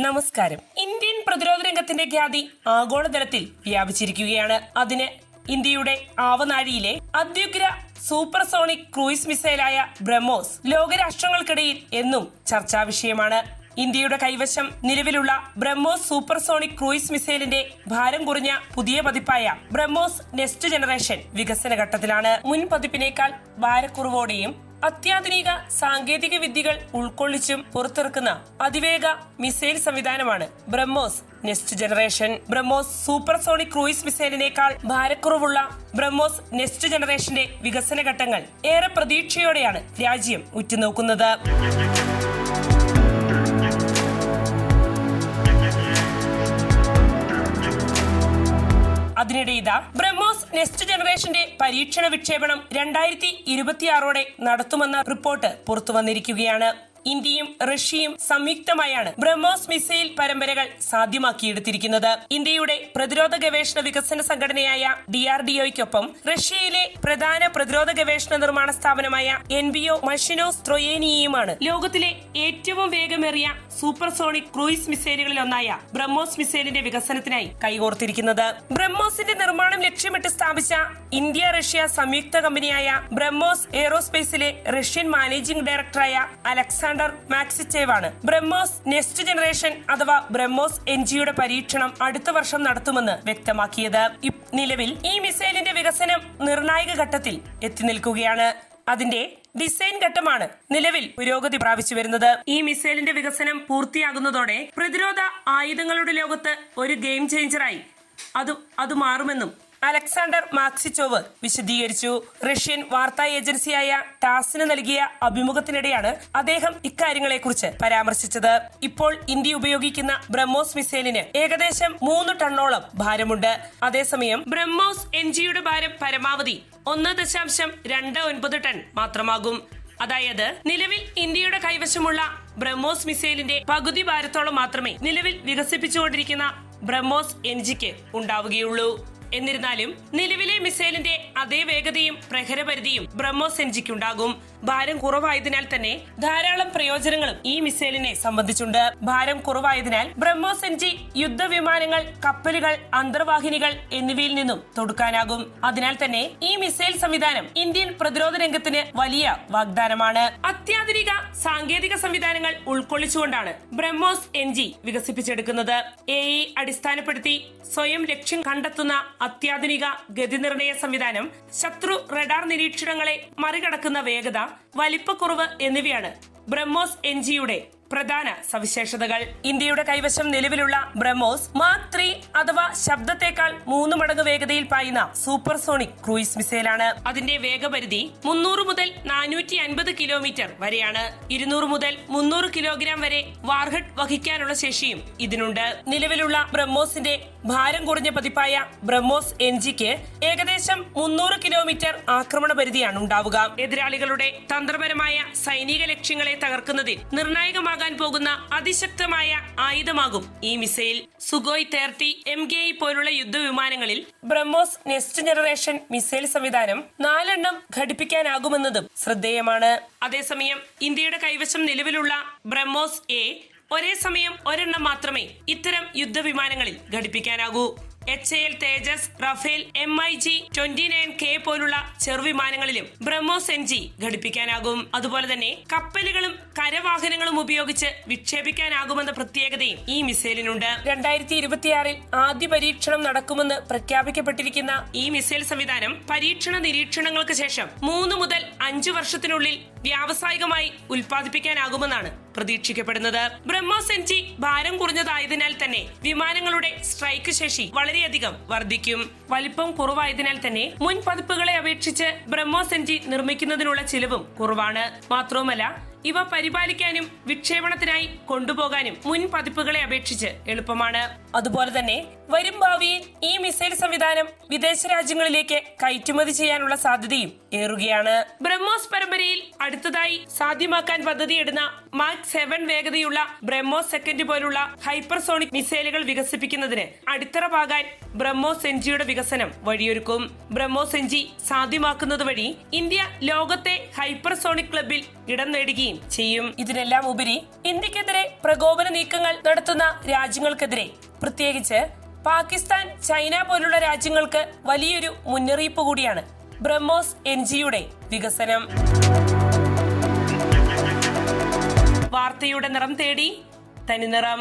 നമസ്കാരം. ഇന്ത്യൻ പ്രതിരോധ രംഗത്തിന്റെ ഖ്യാതി ആഗോളതലത്തിൽ വ്യാപിച്ചിരിക്കുകയാണ്. അതിന് ഇന്ത്യയുടെ ആവനാഴിയിലെ അത്യുഗ്ര സൂപ്പർസോണിക് ക്രൂയിസ് മിസൈലായ ബ്രഹ്മോസ് ലോകരാഷ്ട്രങ്ങൾക്കിടയിൽ എന്നും ചർച്ചാ വിഷയമാണ്. ഇന്ത്യയുടെ കൈവശം നിലവിലുള്ള ബ്രഹ്മോസ് സൂപ്പർസോണിക് ക്രൂയിസ് മിസൈലിന്റെ ഭാരം കുറഞ്ഞ പുതിയ പതിപ്പായ ബ്രഹ്മോസ് നെക്സ്റ്റ് ജനറേഷൻ വികസന ഘട്ടത്തിലാണ്. മുൻ പതിപ്പിനേക്കാൾ ഭാരക്കുറവോടെയും അത്യാധുനിക സാങ്കേതിക വിദ്യകൾ ഉൾക്കൊള്ളിച്ചും പുറത്തിറക്കുന്ന അതിവേഗ മിസൈൽ സംവിധാനമാണ് BrahMos next generation. BrahMos supersonic cruise മിസൈലിനേക്കാൾ ഭാരക്കുറവുള്ള ബ്രഹ്മോസ് നെക്സ്റ്റ് ജനറേഷന്റെ വികസന ഘട്ടങ്ങൾ ഏറെ പ്രതീക്ഷയോടെയാണ് രാജ്യം ഉറ്റുനോക്കുന്നത്. അതിനിടെ ഇതാ ബ്രഹ്മോസ് നെക്സ്റ്റ് ജനറേഷന്റെ പരീക്ഷണ വിക്ഷേപണം രണ്ടായിരത്തി ഇരുപത്തിയാറോടെ നടത്തുമെന്ന റിപ്പോർട്ട് പുറത്തു വന്നിരിക്കുകയാണ്. ഇന്ത്യയും റഷ്യയും സംയുക്തമായാണ് ബ്രഹ്മോസ് മിസൈൽ പരമ്പരകൾ സാധ്യമാക്കിയെടുത്തിരിക്കുന്നത്. ഇന്ത്യയുടെ പ്രതിരോധ ഗവേഷണ വികസന സംഘടനയായ ഡി ആർ ഡി ഒയ്ക്കൊപ്പം റഷ്യയിലെ പ്രധാന പ്രതിരോധ ഗവേഷണ നിർമ്മാണ സ്ഥാപനമായ എൻ ബി ഒ മഷിനോ സ്ട്രൊയേനിയുമാണ് ലോകത്തിലെ ഏറ്റവും വേഗമേറിയ സൂപ്പർസോണിക് ക്രൂയിസ് മിസൈലുകളിൽ ഒന്നായ ബ്രഹ്മോസ് മിസൈലിന്റെ വികസനത്തിനായി കൈകോർത്തിരിക്കുന്നത്. ബ്രഹ്മോസിന്റെ നിർമ്മാണം ലക്ഷ്യമിട്ട് സ്ഥാപിച്ച ഇന്ത്യ റഷ്യ സംയുക്ത കമ്പനിയായ ബ്രഹ്മോസ് എയറോസ്പേസിലെ റഷ്യൻ മാനേജിംഗ് ഡയറക്ടറായ അലക്സാണ്ടർ മാക്സിച്ചേവാണ് ബ്രഹ്മോസ് നെക്സ്റ്റ് ജനറേഷൻ അഥവാ ബ്രഹ്മോസ് എൻ ജിയുടെ പരീക്ഷണം അടുത്ത വർഷം നടത്തുമെന്ന് വ്യക്തമാക്കിയത്. നിലവിൽ ഈ മിസൈലിന്റെ വികസനം നിർണായക ഘട്ടത്തിൽ എത്തി നിൽക്കുകയാണ്. അതിന്റെ ഡിസൈൻ ഘട്ടമാണ് നിലവിൽ പുരോഗതി പ്രാപിച്ചു വരുന്നത്. ഈ മിസൈലിന്റെ വികസനം പൂർത്തിയാകുന്നതോടെ പ്രതിരോധ ആയുധങ്ങളുടെ ലോകത്ത് ഒരു ഗെയിം ചേഞ്ചറായി. അത് അത് മാറുമെന്നും അലക്സാണ്ടർ മാക്സിച്ചോവ് വിശദീകരിച്ചു. റഷ്യൻ വാർത്താ ഏജൻസിയായ ടാസിന് നൽകിയ അഭിമുഖത്തിനിടെയാണ് അദ്ദേഹം ഇക്കാര്യങ്ങളെക്കുറിച്ച് പരാമർശിച്ചത്. ഇപ്പോൾ ഇന്ത്യ ഉപയോഗിക്കുന്ന ബ്രഹ്മോസ് മിസൈലിന് ഏകദേശം മൂന്ന് ടണ്ണോളം ഭാരമുണ്ട്. അതേസമയം ബ്രഹ്മോസ് എൻ ജിയുടെ ഭാരം പരമാവധി ഒന്ന് ദശാംശം രണ്ട് ഒൻപത് ടൺ മാത്രമാകും. അതായത് നിലവിൽ ഇന്ത്യയുടെ കൈവശമുള്ള ബ്രഹ്മോസ് മിസൈലിന്റെ പകുതി ഭാരത്തോളം മാത്രമേ നിലവിൽ വികസിപ്പിച്ചുകൊണ്ടിരിക്കുന്ന ബ്രഹ്മോസ് എൻജിക്ക് ഉണ്ടാവുകയുള്ളൂ. എന്നിരുന്നാലും നിലവിലെ മിസൈലിന്റെ അതേ വേഗതയും പ്രഹരപരിധിയും ബ്രഹ്മോസ് എഞ്ചിക്കുണ്ടാകും ഭാരം കുറവായതിനാൽ തന്നെ ധാരാളം പ്രയോജനങ്ങളും ഈ മിസൈലിനെ സംബന്ധിച്ചുണ്ട്. ഭാരം കുറവായതിനാൽ ബ്രഹ്മോസ് എൻജി യുദ്ധവിമാനങ്ങൾ കപ്പലുകൾ അന്തർവാഹിനികൾ എന്നിവയിൽ നിന്നും തൊടുക്കാനാകും. അതിനാൽ തന്നെ ഈ മിസൈൽ സംവിധാനം ഇന്ത്യൻ പ്രതിരോധ രംഗത്തിന് വലിയ വാഗ്ദാനമാണ്. അത്യാധുനിക സാങ്കേതിക സംവിധാനങ്ങൾ ഉൾക്കൊള്ളിച്ചുകൊണ്ടാണ് ബ്രഹ്മോസ് എൻജി വികസിപ്പിച്ചെടുക്കുന്നത്. എ അടിസ്ഥാനപ്പെടുത്തി സ്വയം ലക്ഷ്യം കണ്ടെത്തുന്ന അത്യാധുനിക ഗതിനിർണയ സംവിധാനം ശത്രു റഡാർ നിരീക്ഷണങ്ങളെ മറികടക്കുന്ന വേഗത വലിപ്പക്കുറവ് എന്നിവയാണ് ബ്രഹ്മോസ് എൻ ജിയുടെ പ്രധാന സവിശേഷതകൾ. ഇന്ത്യയുടെ കൈവശം നിലവിലുള്ള ബ്രഹ്മോസ് മാക് ത്രീ അഥവാ ശബ്ദത്തെക്കാൾ മൂന്ന് മടങ്ങ് വേഗതയിൽ പായുന്ന സൂപ്പർസോണിക് ക്രൂയിസ് മിസൈലാണ്. അതിന്റെ വേഗപരിധി മുന്നൂറ് മുതൽ നാനൂറ്റി അൻപത് കിലോമീറ്റർ വരെയാണ്. ഇരുന്നൂറ് മുതൽ മുന്നൂറ് കിലോഗ്രാം വരെ വാർഹഡ് വഹിക്കാനുള്ള ശേഷിയും ഇതിനുണ്ട്. നിലവിലുള്ള ബ്രഹ്മോസിന്റെ ഭാരം കുറഞ്ഞ പതിപ്പായ ബ്രഹ്മോസ് എൻ ജിക്ക് ഏകദേശം മുന്നൂറ് കിലോമീറ്റർ ആക്രമണ പരിധിയാണ് ഉണ്ടാവുക. എതിരാളികളുടെ തന്ത്രപരമായ സൈനിക ലക്ഷ്യങ്ങളെ തകർക്കുന്നതിൽ നിർണായകമാകാൻ പോകുന്ന അതിശക്തമായ ആയുധമാകും ഈ missile. Sukhoi thirty M K I പോലുള്ള യുദ്ധവിമാനങ്ങളിൽ ബ്രഹ്മോസ് നെക്സ്റ്റ് ജനറേഷൻ മിസൈൽ സംവിധാനം നാലെണ്ണം ഘടിപ്പിക്കാനാകുമെന്നതും ശ്രദ്ധേയമാണ്. അതേസമയം ഇന്ത്യയുടെ കൈവശം നിലവിലുള്ള ബ്രഹ്മോസ് എ ഒരേ സമയം ഒരെണ്ണം മാത്രമേ ഇത്തരം യുദ്ധവിമാനങ്ങളിൽ ഘടിപ്പിക്കാനാകൂ. H L Tejas Rafale M I G twenty nine K പോലുള്ള ചെറുവിമാനങ്ങളിലും ബ്രഹ്മോസ് എൻ ജി ഘടിപ്പിക്കാനാകും. അതുപോലെ തന്നെ കപ്പലുകളും കരവാഹനങ്ങളും ഉപയോഗിച്ച് വിക്ഷേപിക്കാനാകുമെന്ന പ്രത്യേകതയും ഈ മിസൈലിനുണ്ട്. രണ്ടായിരത്തി ഇരുപത്തിയാറിൽ ആദ്യ പരീക്ഷണം നടക്കുമെന്ന് പ്രഖ്യാപിക്കപ്പെട്ടിരിക്കുന്ന ഈ മിസൈൽ സംവിധാനം പരീക്ഷണ നിരീക്ഷണങ്ങൾക്ക് ശേഷം മൂന്ന് മുതൽ അഞ്ചു വർഷത്തിനുള്ളിൽ വ്യാവസായികമായി ഉൽപ്പാദിപ്പിക്കാനാകുമെന്നാണ് പ്രതീക്ഷിക്കപ്പെടുന്നത്. ബ്രഹ്മോസ് ഭാരം കുറഞ്ഞതായതിനാൽ തന്നെ വിമാനങ്ങളുടെ സ്ട്രൈക്ക് ശേഷി വളരെയധികം വർദ്ധിക്കും. വലിപ്പം കുറവായതിനാൽ തന്നെ മുൻ പതിപ്പുകളെ അപേക്ഷിച്ച് ബ്രഹ്മോസ് നിർമ്മിക്കുന്നതിനുള്ള ചിലവും കുറവാണ്. മാത്രവുമല്ല ഇവ പരിപാലിക്കാനും വിക്ഷേപണത്തിനായി കൊണ്ടുപോകാനും മുൻ പതിപ്പുകളെ അപേക്ഷിച്ച് എളുപ്പമാണ്. അതുപോലെ തന്നെ വരും ഭാവിയിൽ ഈ മിസൈൽ സംവിധാനം വിദേശ രാജ്യങ്ങളിലേക്ക് കയറ്റുമതി ചെയ്യാനുള്ള സാധ്യതയും ഏറുകയാണ്. ബ്രഹ്മോസ് പരമ്പരയിൽ അടുത്തതായി സാധ്യമാക്കാൻ പദ്ധതിയിടുന്ന മാക് സെവൻ വേഗതയുള്ള ബ്രഹ്മോസ് സെക്കൻഡ് പോലുള്ള ഹൈപ്പർസോണിക് മിസൈലുകൾ വികസിപ്പിക്കുന്നതിന് അടിത്തറ പാകാൻ ബ്രഹ്മോസ് എൻജിയുടെ വികസനം വഴിയൊരുക്കും. ബ്രഹ്മോസ് എൻജി സാധ്യമാക്കുന്നത് വഴി ഇന്ത്യ ലോകത്തെ ഹൈപ്പർസോണിക് ക്ലബിൽ ഇടം നേടുകയും ചെയ്യും. ഇതിനെല്ലാം ഉപരി ഇന്ത്യക്കെതിരെ പ്രകോപന നീക്കങ്ങൾ നടത്തുന്ന രാജ്യങ്ങൾക്കെതിരെ പ്രത്യേകിച്ച് പാകിസ്ഥാൻ ചൈന പോലുള്ള രാജ്യങ്ങൾക്ക് വലിയൊരു മുന്നറിയിപ്പ് കൂടിയാണ് ബ്രഹ്മോസ് എൻ ജിയുടെ വികസനം. വാർത്തയുടെ നിറം തേടി തനിനിറം